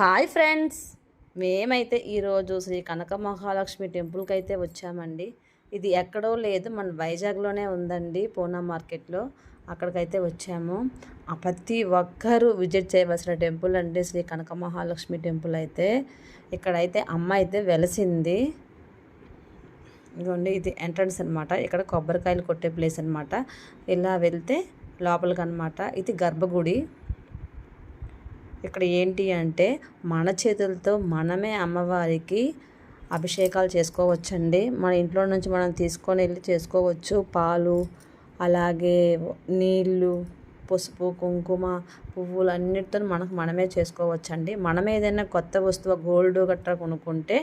Hi friends. మేమైతే ఈరోజు శ్రీ కనక మహాలక్ష్మి టెంపుల్కి అయితే వచ్చామండి. ఇది ఎక్కడో లేదు మన వైజాగ్లోనే ఉందండి పూనా మార్కెట్లో. అక్కడికైతే వచ్చాము. ఆ ప్రతి ఒక్కరూ విజిట్ చేయవలసిన టెంపుల్ అండి శ్రీ కనక మహాలక్ష్మి టెంపుల్ అయితే. ఇక్కడైతే అమ్మ అయితే వెలసింది. ఇదిగోండి ఇది ఎంట్రన్స్ అనమాట ఇక్కడ కొబ్బరికాయలు కొట్టే ప్లేస్ అనమాట ఇలా వెళ్తే లోపలికి అనమాట ఇది గర్భగుడి. ఇక్కడ ఏంటి అంటే మన చేతులతో మనమే అమ్మవారికి అభిషేకాలు చేసుకోవచ్చండి. మన ఇంట్లో నుంచి మనం తీసుకొని వెళ్ళి చేసుకోవచ్చు. పాలు అలాగే నీళ్ళు పసుపు కుంకుమ పువ్వులు అన్నిటితో మనకు మనమే చేసుకోవచ్చండి. మనం ఏదైనా కొత్త వస్తువు గోల్డ్ గట్రా కొనుక్కుంటే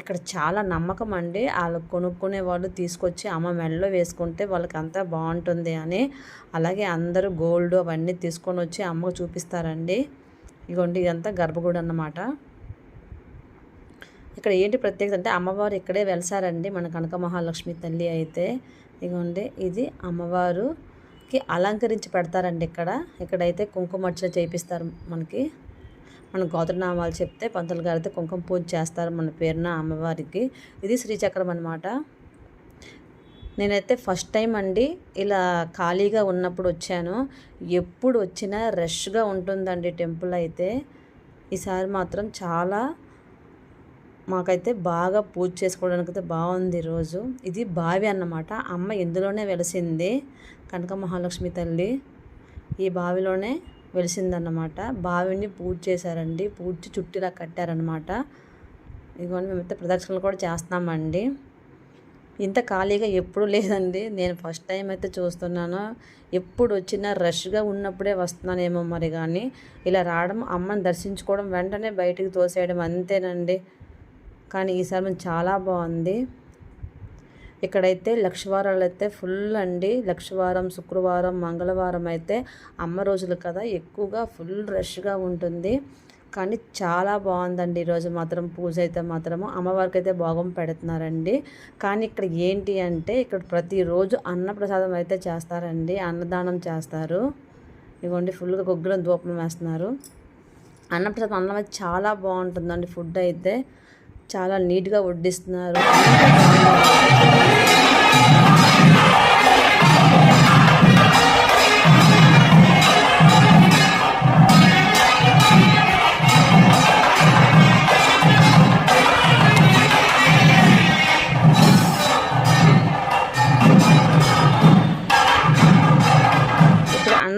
ఇక్కడ చాలా నమ్మకం అండి. వాళ్ళు కొనుక్కునే వాళ్ళు తీసుకొచ్చి అమ్మ మెడలో వేసుకుంటే వాళ్ళకి అంతా బాగుంటుంది అని. అలాగే అందరూ గోల్డ్ అవన్నీ తీసుకొని వచ్చి అమ్మకు చూపిస్తారండి. ఇగోండి ఇదంతా గర్భగుడి అన్నమాట. ఇక్కడ ఏంటి ప్రత్యేకత అంటే అమ్మవారు ఇక్కడే వెలిసారండి మన కనక మహాలక్ష్మి తల్లి అయితే. ఇగోండి ఇది అమ్మవారుకి అలంకరించి పెడతారండి ఇక్కడ. ఇక్కడైతే కుంకుమర్చన చేపిస్తారు మనకి. మన గోత్రనామాలు చెప్తే పంతులు గారు అయితే కుంకుమ పూజ చేస్తారు మన పేరున అమ్మవారికి. ఇది శ్రీచక్రం అనమాట నేనైతే ఫస్ట్ టైం అండి ఇలా ఖాళీగా ఉన్నప్పుడు వచ్చాను. ఎప్పుడు వచ్చినా రష్గా ఉంటుందండి టెంపుల్ అయితే. ఈసారి మాత్రం చాలా మాకైతే బాగా పూజ చేసుకోవడానికి అయితే బాగుంది రోజు ఇది బావి అన్నమాట. అమ్మ ఇందులోనే వెలిసింది? కనక మహాలక్ష్మి తల్లి ఈ బావిలోనే వెలిసిందన్నమాట. బావిని పూజ చేశారండి. పూజ చుట్టిలా కట్టారనమాట ఇదిగోండి మేమైతే ప్రదక్షిణలు కూడా చేస్తామండి ఇంత ఖాళీగా ఎప్పుడు లేదండి. నేను ఫస్ట్ టైం అయితే చూస్తున్నాను. ఎప్పుడు వచ్చినా రష్గా ఉన్నప్పుడే వస్తున్నానేమో మరి కానీ ఇలా రావడం అమ్మని దర్శించుకోవడం వెంటనే బయటికి తోసేయడం అంతేనండి. కానీ ఈసారి మనం చాలా బాగుంది. ఇక్కడైతే లక్షవారాలు అయితే ఫుల్ అండి. లక్షవారం శుక్రవారం మంగళవారం అయితే అమ్మ రోజులు కదా. ఎక్కువగా ఫుల్ రష్గా ఉంటుంది. కానీ చాలా బాగుందండి. ఈరోజు మాత్రం పూజ అయితే మాత్రము. అమ్మవారికి అయితే భోగం పెడుతున్నారండి. కానీ ఇక్కడ ఏంటి అంటే ఇక్కడ ప్రతిరోజు అన్నప్రసాదం అయితే చేస్తారండి. అన్నదానం చేస్తారు. ఇవ్వండి ఫుల్గా గొగ్గులను దూపం వేస్తున్నారు. అన్నప్రసాదం అన్నం అయితే చాలా బాగుంటుందండి. ఫుడ్ అయితే చాలా నీట్గా వడ్డిస్తున్నారు.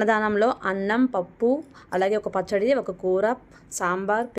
అన్నదానంలో అన్నం పప్పు అలాగే ఒక పచ్చడి ఒక కూర సాంబార్